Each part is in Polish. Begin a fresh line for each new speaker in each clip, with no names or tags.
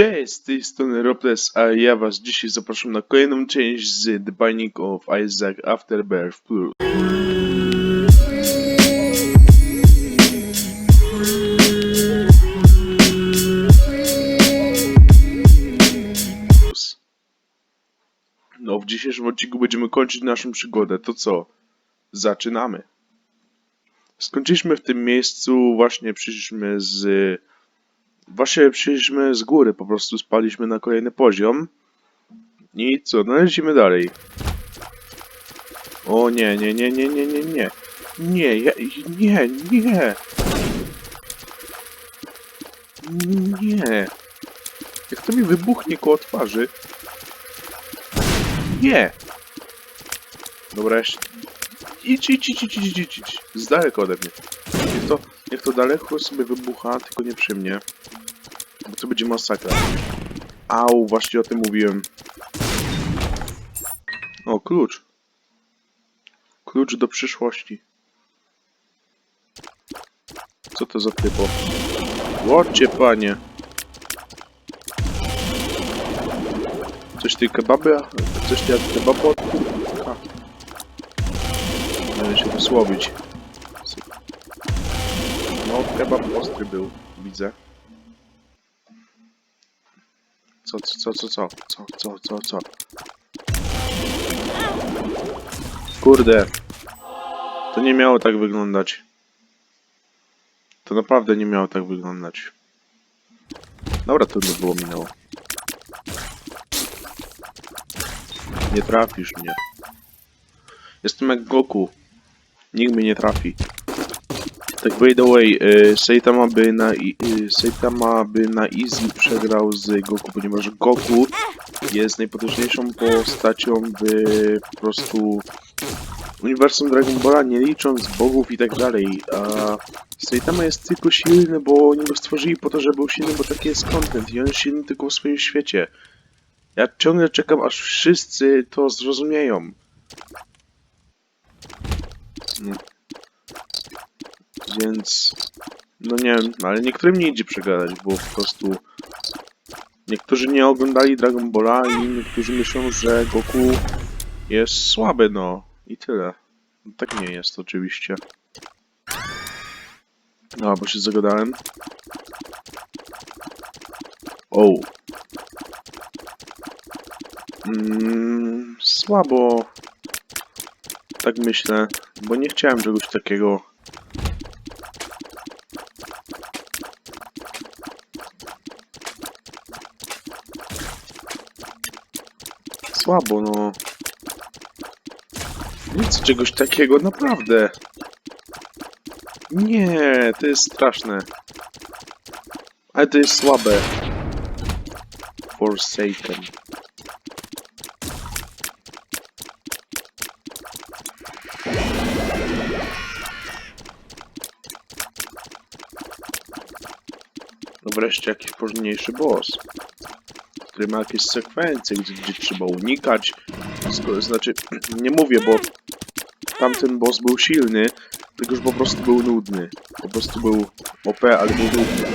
Cześć, z tej strony Robles, a ja was dzisiaj zapraszam na kolejną część z The Binding of Isaac Afterbirth Plus. No, w dzisiejszym odcinku będziemy kończyć naszą przygodę. To co? Zaczynamy. Skończyliśmy w tym miejscu, właśnie przyszliśmy z Właśnie przyszliśmy z góry, po prostu spaliśmy na kolejny poziom. I co, no lecimy dalej. O nie, nie, nie, nie, nie, nie, nie. Nie, ja, nie, nie. Nie. Jak to mi wybuchnie koło twarzy. Nie. Dobra, jeszcze. Idź, idź, idź, idź, idź, idź, idź. Z daleka ode mnie. Niech to, niech to daleko sobie wybucha, tylko nie przy mnie. To będzie masakra. Au, właśnie o tym mówiłem. O, klucz. Klucz do przyszłości. Co to za typo? Łocie, panie. Coś ty kebaby? Coś jak kebabu. Będę się wysłowić. No, kebab ostry był, widzę. Co, co, co, co, co, co, co, co? Kurde. To nie miało tak wyglądać. To naprawdę nie miało tak wyglądać. Dobra, trudno było minęło. Nie trafisz mnie. Jestem jak Goku. Nikt mnie nie trafi. Tak by the way, y, Saitama by na y, Saitama by na easy przegrał z Goku, ponieważ Goku jest najpotężniejszą postacią w po prostu uniwersum Dragon Balla, nie licząc bogów i tak dalej, a Saitama jest tylko silny, bo oni go stworzyli po to, żeby był silny, bo taki jest content i on jest silny tylko w swoim świecie. Ja ciągle czekam, aż wszyscy to zrozumieją. Więc, no nie wiem, ale niektórym nie idzie przegadać, bo po prostu niektórzy nie oglądali Dragon Balla i niektórzy myślą, że Goku jest słaby, no i tyle. No, tak nie jest oczywiście. No, bo się zagadałem. O. Mm, słabo. Tak myślę, bo nie chciałem czegoś takiego. Słabo, no. Chcę czegoś takiego, naprawdę. Nie, to jest straszne. Ale to jest słabe. Forsaken. No wreszcie jakiś porządniejszy boss który ma jakieś sekwencje, gdzie, gdzie trzeba unikać. Znaczy, nie mówię, bo tamten boss był silny, tylko że po prostu był nudny. Po prostu był OP, ale był nudny.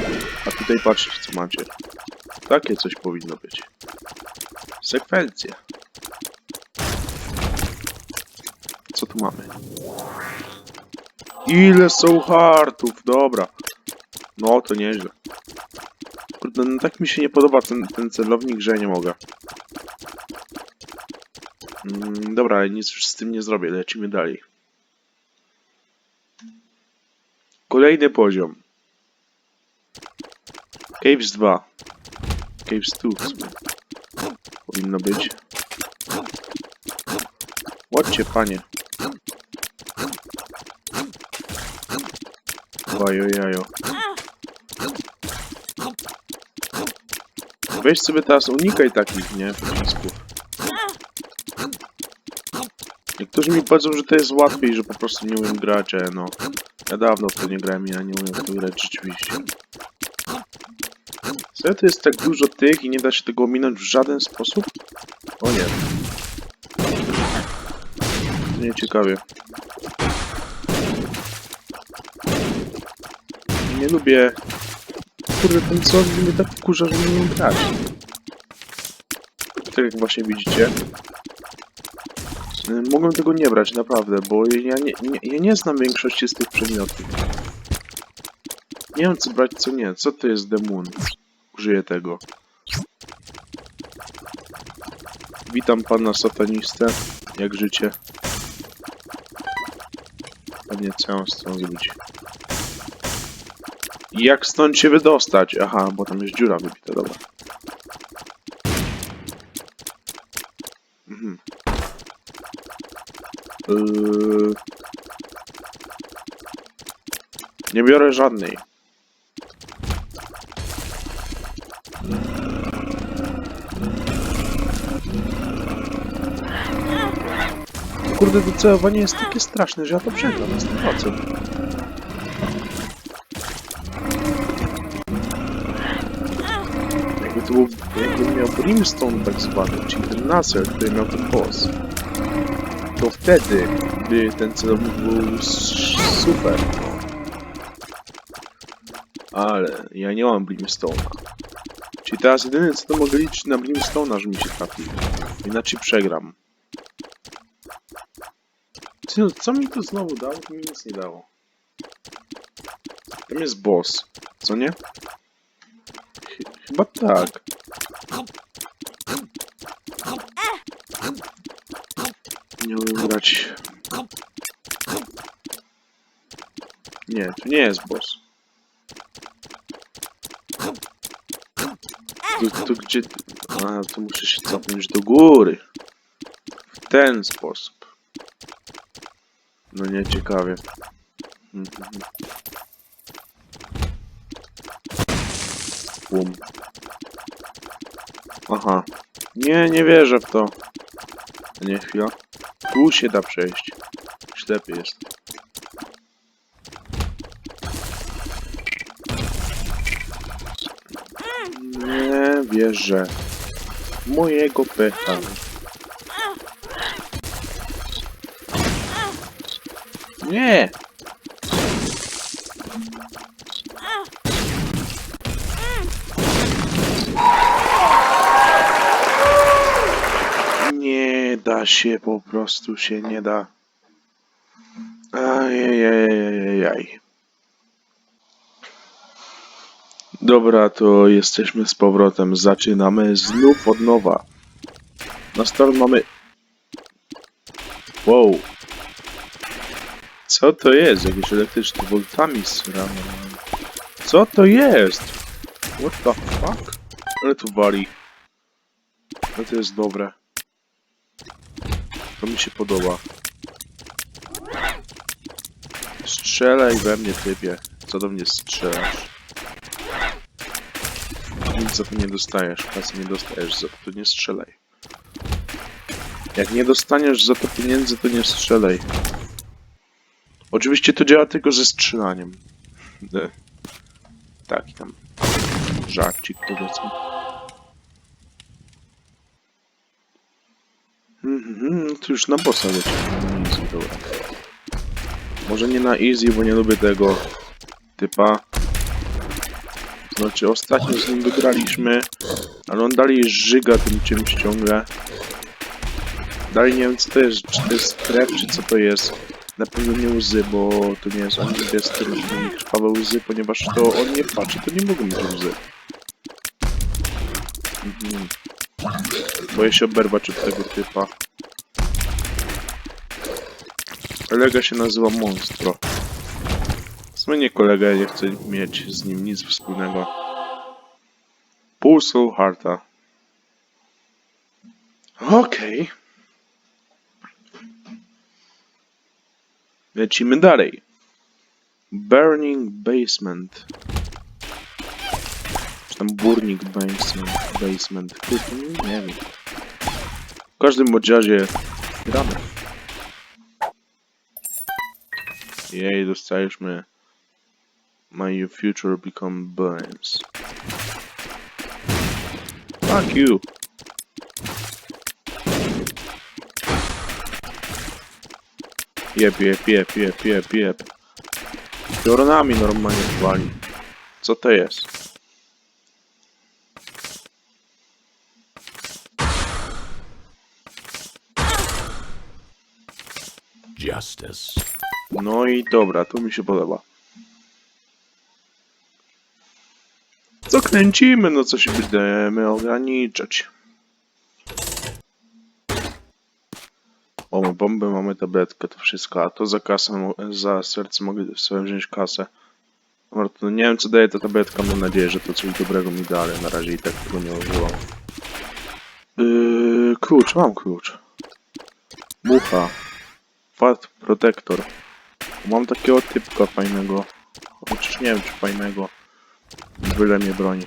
A tutaj patrzcie, co macie. Takie coś powinno być. Sekwencje. Co tu mamy? Ile są hartów? Dobra. No, to nieźle. No tak mi się nie podoba ten, ten celownik, że ja nie mogę. Mm, dobra, ale nic już z tym nie zrobię, lecimy dalej. Kolejny poziom. Caves 2. Caves 2 w sumie. Powinno być. Ładcie, panie. Wajo, jajo. Weź sobie teraz unikaj takich, nie? Pocisków. Niektórzy mi powiedzą, że to jest łatwiej, że po prostu nie umiem grać, ale no. Ja dawno w to nie grałem i ja nie umiem w to grać rzeczywiście. Serio to jest tak dużo tych i nie da się tego ominąć w żaden sposób? O nie. Nie ciekawie. Nie lubię kurde, ten zombie mnie tak wkurza, że nie umiem grać. Tak jak właśnie widzicie. Y, Mogłem tego nie brać, naprawdę, bo ja nie, nie, ja nie znam większości z tych przedmiotów. Nie wiem co brać, co nie. Co to jest Demon? Użyję tego. Witam pana satanistę. Jak życie? Pewnie co z tym zrobić? Jak stąd się wydostać? Aha, bo tam jest dziura wybita, dobra. Mhm. Yy... Nie biorę żadnej. Kurde, to celowanie jest takie straszne, że ja to przegram na 100%. To był, miał Brimstone tak zwany, czyli ten laser, który miał ten boss, to wtedy by ten celownik był super. Ale ja nie mam Brimstone'a. Czyli teraz jedyne co to mogę liczyć na Brimstone'a, że mi się trafi. Inaczej przegram. Ty, no, co mi to znowu dało? To mi nic nie dało. Tam jest boss, co nie? Ch- chyba tak. Nie umiem grać. Nie, to nie jest boss. To, to gdzie... A, to muszę się cofnąć do góry. W ten sposób. No nie, ciekawie. Mhm. Bum. Aha. Nie, nie wierzę w to. Nie, chwila. Tu się da przejść. Ślepy jest. Nie wierzę. Mojego pecha. Nie! Się, po prostu się nie da. Ajajajajajaj. Dobra, to jesteśmy z powrotem. Zaczynamy znów od nowa. Na start mamy... Wow. Co to jest? Jakiś elektryczny voltamis rano. Co to jest? What the fuck? Ale tu wali. No to jest dobre. To mi się podoba. Strzelaj we mnie, typie. Co do mnie strzelasz? Nic za to nie dostajesz. Kasy nie dostajesz za to, nie strzelaj. Jak nie dostaniesz za to pieniędzy, to nie strzelaj. Oczywiście to działa tylko ze strzelaniem. Taki tam żarcik powiedzmy. To już na bossa. Może nie na easy, bo nie lubię tego typa. Znaczy ostatnio z nim wygraliśmy, ale on dalej żyga tym czymś ciągle. Dalej nie wiem co to jest, czy to jest krew, czy co to jest. Na pewno nie łzy, bo to nie jest ani niebieskie, ani krwawe łzy, ponieważ to on nie patrzy, to nie mogą być łzy. Mhm. Boję się oberwać od tego typa. Kolega się nazywa Monstro. W sumie nie kolega, ja nie chcę mieć z nim nic wspólnego. Pół Soul Hearta. Okej. Lecimy dalej. Burning Basement. Czy tam Burning Basement. Basement. Nie wiem. W każdym bądź razie gramy. Jej, dostaliśmy. May your future become blames. Fuck you! Jeb, jeb, jeb, jeb, jeb, jeb. Piorunami normalnie wali. Co to jest?
Justice.
No i dobra, to mi się podoba. Co kręcimy, no co się będziemy ograniczać. Mamy bombę, mamy tabletkę, to wszystko, a to za kasę, za serce mogę sobie wziąć kasę. Dobra, to nie wiem co daje ta tabletka, mam nadzieję, że to coś dobrego mi da, ale na razie i tak tego nie używam. Yy, klucz, mam klucz. Mucha. Fat Protector. Mam takiego typka fajnego. Chociaż nie wiem czy fajnego. Byle mnie broni.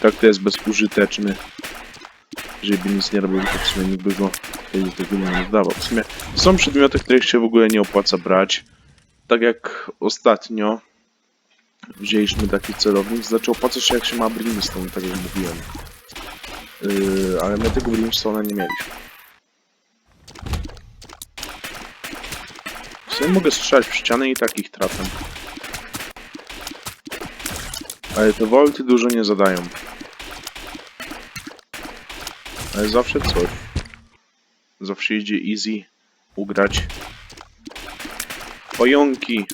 Tak to jest bezużyteczny. Jeżeli by nic nie robił, to w sumie nikt by go do tego nie zdawał. W sumie są przedmioty, których się w ogóle nie opłaca brać. Tak jak ostatnio wzięliśmy taki celownik, znaczy opłaca się jak się ma Brimstone, tak jak mówiłem. Yy, ale my tego Brimstone'a nie mieliśmy. Sumie mogę strzelać w ścianę i takich trafiam. Ale te wolty dużo nie zadają. Ale zawsze coś. Zawsze idzie easy ugrać. Pająki!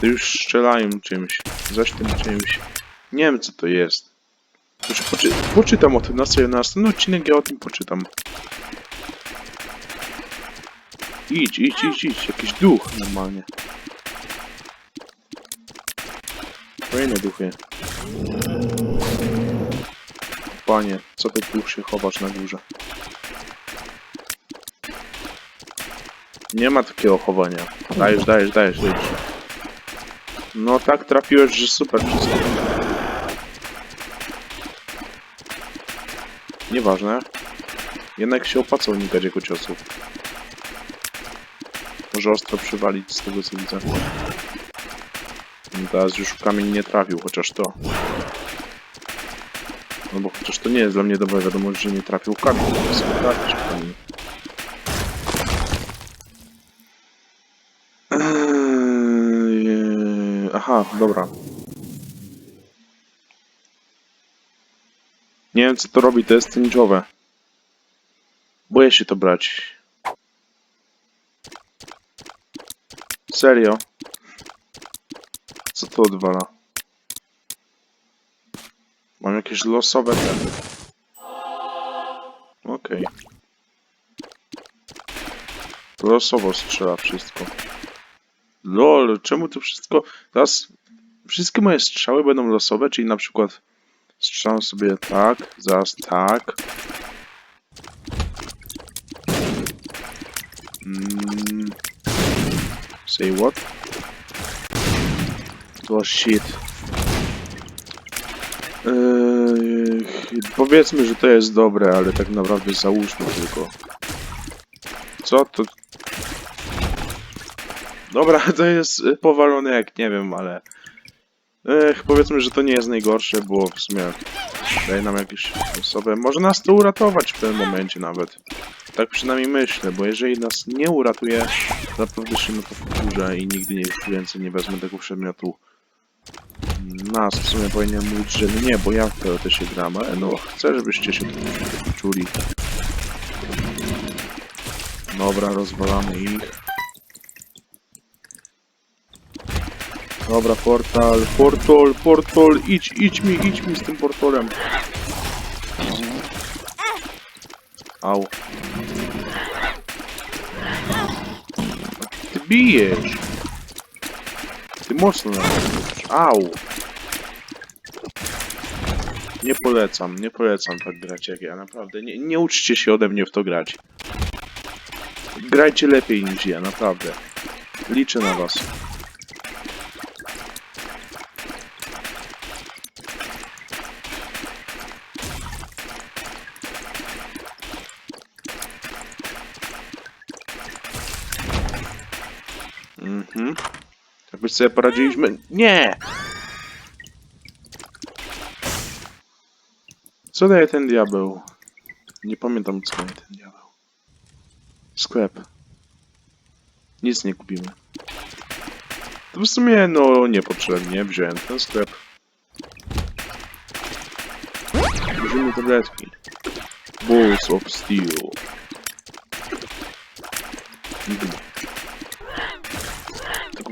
To już strzelają czymś. Zaś tym czymś. Nie wiem co to jest. Już poczy poczytam o tym na na następny odcinek ja o tym poczytam. Idź, idź, idź, idź. Jakiś duch normalnie. Kolejne duchy. Panie, co ty tu się chowasz na górze? Nie ma takiego chowania. Dajesz, dajesz, dajesz, dajesz. No tak trafiłeś, że super wszystko. Nieważne. Jednak się opłaca unikać jego ciosów. Może ostro przywalić z tego co widzę. Teraz już w kamień nie trafił, chociaż to. No bo chociaż to nie jest dla mnie dobra wiadomość, że nie trafił kamień. To jest trafić kamień. Eee, Aha, dobra. Nie wiem co to robi, to jest tęczowe. Boję się to brać. Serio? Co to odwala? Mam jakieś losowe ten. Okej. To losowo strzela wszystko. LOL, czemu to wszystko... Teraz wszystkie moje strzały będą losowe, czyli na przykład strzelam sobie tak, zaraz tak. Say what? Oh shit. Eee, powiedzmy, że to jest dobre, ale tak naprawdę załóżmy tylko. Co to? Dobra, to jest y, powalone jak nie wiem, ale... Ech, powiedzmy, że to nie jest najgorsze, bo w sumie daje nam jakieś osobę. Może nas to uratować w tym momencie nawet. Tak przynajmniej myślę, bo jeżeli nas nie uratuje, na to wkurzę i nigdy nie, więcej nie wezmę tego przedmiotu. Nas w sumie powinienem mówić, że nie, bo ja w teoretycznie gram, ale no chcę, żebyście się tu czuli. Dobra, rozwalamy ich. Dobra, portal, portal, portal, idź, idź mi, idź mi z tym portalem. Au. Ty bijesz. Ty mocno napisz. Au. Nie polecam, nie polecam tak grać jak ja, naprawdę. Nie, nie uczcie się ode mnie w to grać. Grajcie lepiej niż ja, naprawdę. Liczę na was. Sobie poradziliśmy. Nie! Co daje ten diabeł? Nie pamiętam co daje ten diabeł. Sklep. Nic nie kupimy. To w sumie no niepotrzebnie wziąłem ten sklep. Bierzemy tabletki. Balls of Steel. Mhm.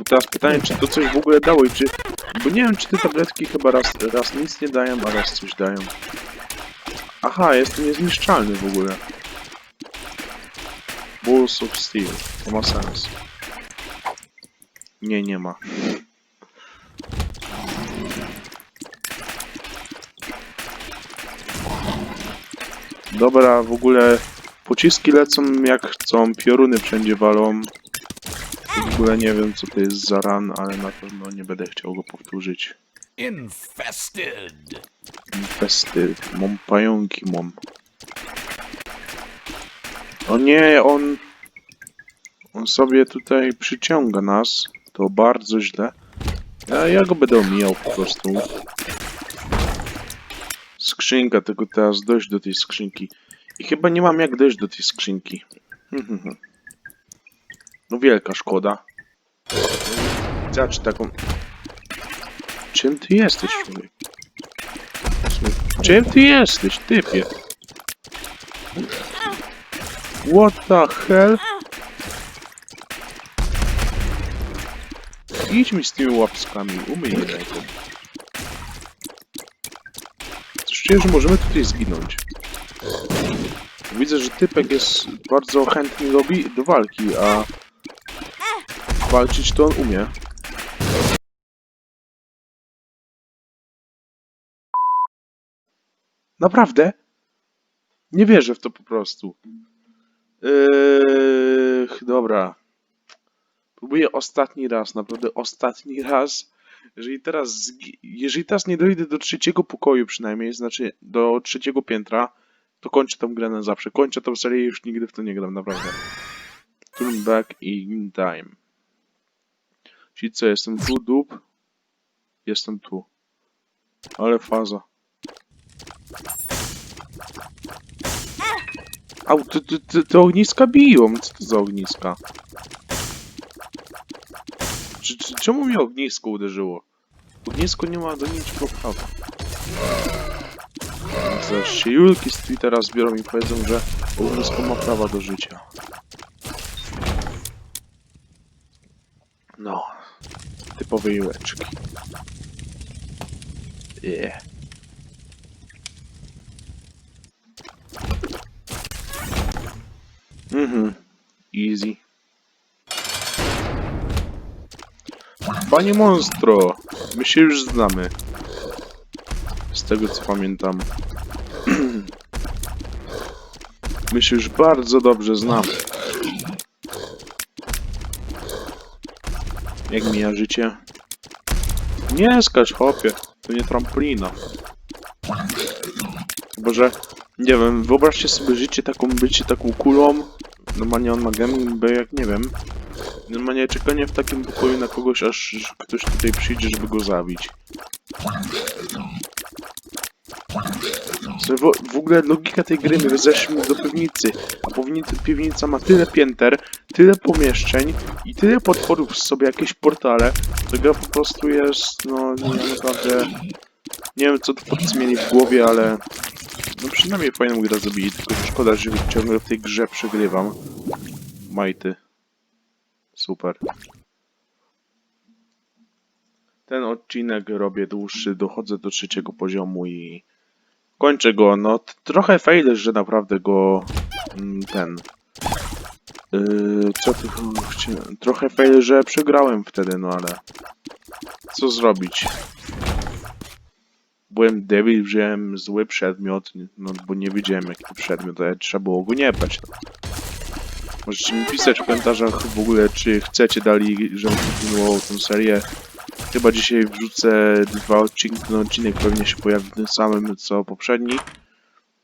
Teraz pytanie, czy to coś w ogóle dało i czy... Bo nie wiem, czy te tabletki chyba raz, raz nic nie dają, a raz coś dają. Aha, jestem niezniszczalny w ogóle. Balls of Steel. To ma sens. Nie, nie ma. Dobra, w ogóle pociski lecą jak chcą, pioruny wszędzie walą. W ogóle nie wiem co to jest za ran, ale na pewno nie będę chciał go powtórzyć.
Infested.
Infesty, mam pająki, mam. O nie, on... On sobie tutaj przyciąga nas. To bardzo źle. A ja go będę omijał po prostu. Skrzynka, tylko teraz dojść do tej skrzynki. I chyba nie mam jak dojść do tej skrzynki. No wielka szkoda. Zacz taką... Czym ty jesteś, człowiek? Czym ty jesteś, typie? What the hell? Idź mi z tymi łapskami, umyj je ręką. Coś czuję, że możemy tutaj zginąć. Widzę, że typek jest bardzo chętny robi do walki, a walczyć to on umie. Naprawdę? Nie wierzę w to po prostu. Eee, dobra. Próbuję ostatni raz, naprawdę ostatni raz. Jeżeli teraz, jeżeli teraz nie dojdę do trzeciego pokoju przynajmniej, znaczy do trzeciego piętra, to kończę tą grę na zawsze. Kończę tą serię i już nigdy w to nie gram, naprawdę. Turn back in time. Czyli co, jestem tu, dup? Jestem tu. Ale faza. Au, te, te, te, te ogniska biją. Co to za ogniska? Czy, czy, czemu mnie ognisko uderzyło? Ognisko nie ma do niczego prawa. Zaraz się Julki z Twittera zbiorą i powiedzą, że ognisko ma prawa do życia. No. Typowe Juleczki. Yeah. Mhm. Easy. Panie Monstro, my się już znamy. Z tego co pamiętam. my się już bardzo dobrze znamy. Jak mija życie? Nie skacz, hopie. To nie trampolina. Chyba, że... Nie wiem, wyobraźcie sobie życie taką, bycie taką kulą. Normalnie on ma gębę jak nie wiem. Normalnie czekanie w takim pokoju na kogoś, aż ktoś tutaj przyjdzie, żeby go zabić. W, w ogóle logika tej gry, my zeszliśmy do piwnicy, a piwnica, piwnica ma tyle pięter, tyle pomieszczeń i tyle potworów w sobie, jakieś portale, to gra po prostu jest, no, ja naprawdę... Nie wiem, co twórcy mieli w głowie, ale... No przynajmniej fajną grę zrobili, tylko szkoda, że ciągle w tej grze przegrywam. Majty. Super. Ten odcinek robię dłuższy, dochodzę do trzeciego poziomu i kończę go. No trochę fail, że naprawdę go mm, ten. Yy, co ty chcia- Trochę fail, że przegrałem wtedy, no ale co zrobić? Byłem debil, wziąłem zły przedmiot, no bo nie wiedziałem jaki przedmiot, ale trzeba było go nie brać. No. Możecie mi pisać w komentarzach w ogóle, czy chcecie dalej, żebym kontynuował tę serię. Chyba dzisiaj wrzucę dwa odcinki, ten odcinek pewnie się pojawi w tym samym co poprzedni.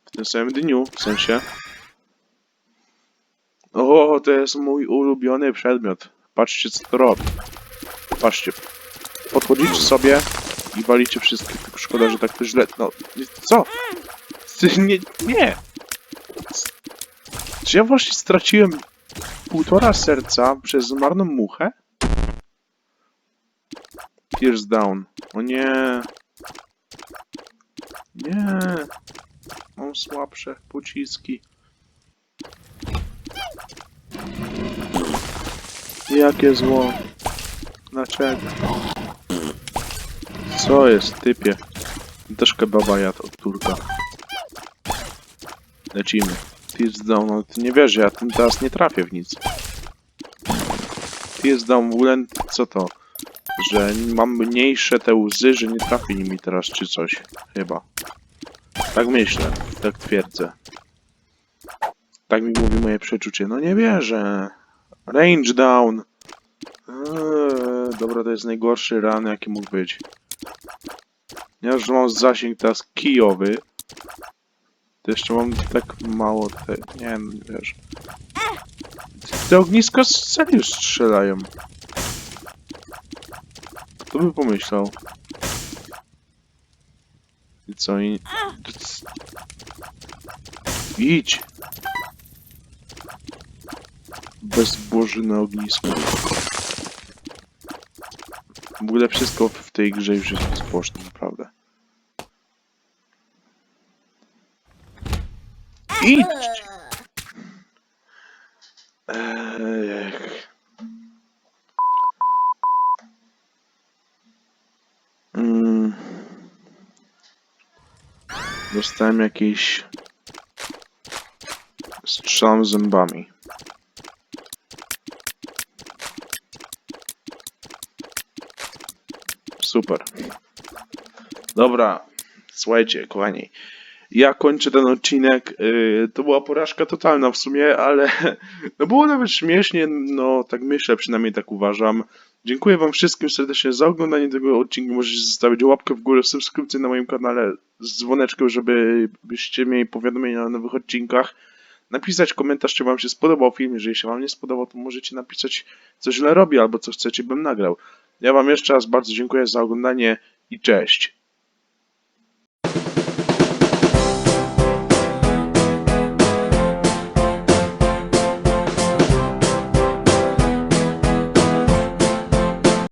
W tym samym dniu, w sensie. O, to jest mój ulubiony przedmiot. Patrzcie co to robi. Patrzcie. Podchodzicie sobie i walicie wszystkie, tylko szkoda, że tak to źle... No, co? Nie, nie! Czy ja właśnie straciłem półtora serca przez marną muchę? Pierce down. O nie. Nie. Mam słabsze pociski. Jakie zło? Dlaczego? Co jest, typie? Też kebaba jadł od Turka. Lecimy. Tears down, no ty nie wiesz, ja tym teraz nie trafię w nic. Tears down, w ogóle co to? Że mam mniejsze te łzy, że nie trafię nimi teraz czy coś. Chyba. Tak myślę, tak twierdzę. Tak mi mówi moje przeczucie. No nie wierzę. Range down. Eee, dobra, to jest najgorszy run, jaki mógł być. Ja już mam zasięg teraz kijowy. To jeszcze mam tak mało te... Nie no, wiesz. Te ogniska serio strzelają. Kto by pomyślał? I co? I... Idź! Bezbożne ognisko. W ogóle wszystko w tej grze już jest bezbożne, naprawdę. Idź! Ech. Mm. Dostałem jakieś... Strzelam zębami. Super. Dobra, słuchajcie, kochani. Ja kończę ten odcinek. Yy, to była porażka totalna w sumie, ale no było nawet śmiesznie. No, tak myślę, przynajmniej tak uważam. Dziękuję Wam wszystkim serdecznie za oglądanie tego odcinka. Możecie zostawić łapkę w górę, subskrypcję na moim kanale z dzwoneczkiem, żeby byście mieli powiadomienia o nowych odcinkach. Napisać komentarz, czy Wam się spodobał film. Jeżeli się Wam nie spodobał, to możecie napisać, co źle robię, albo co chcecie, bym nagrał. Ja Wam jeszcze raz bardzo dziękuję za oglądanie i cześć.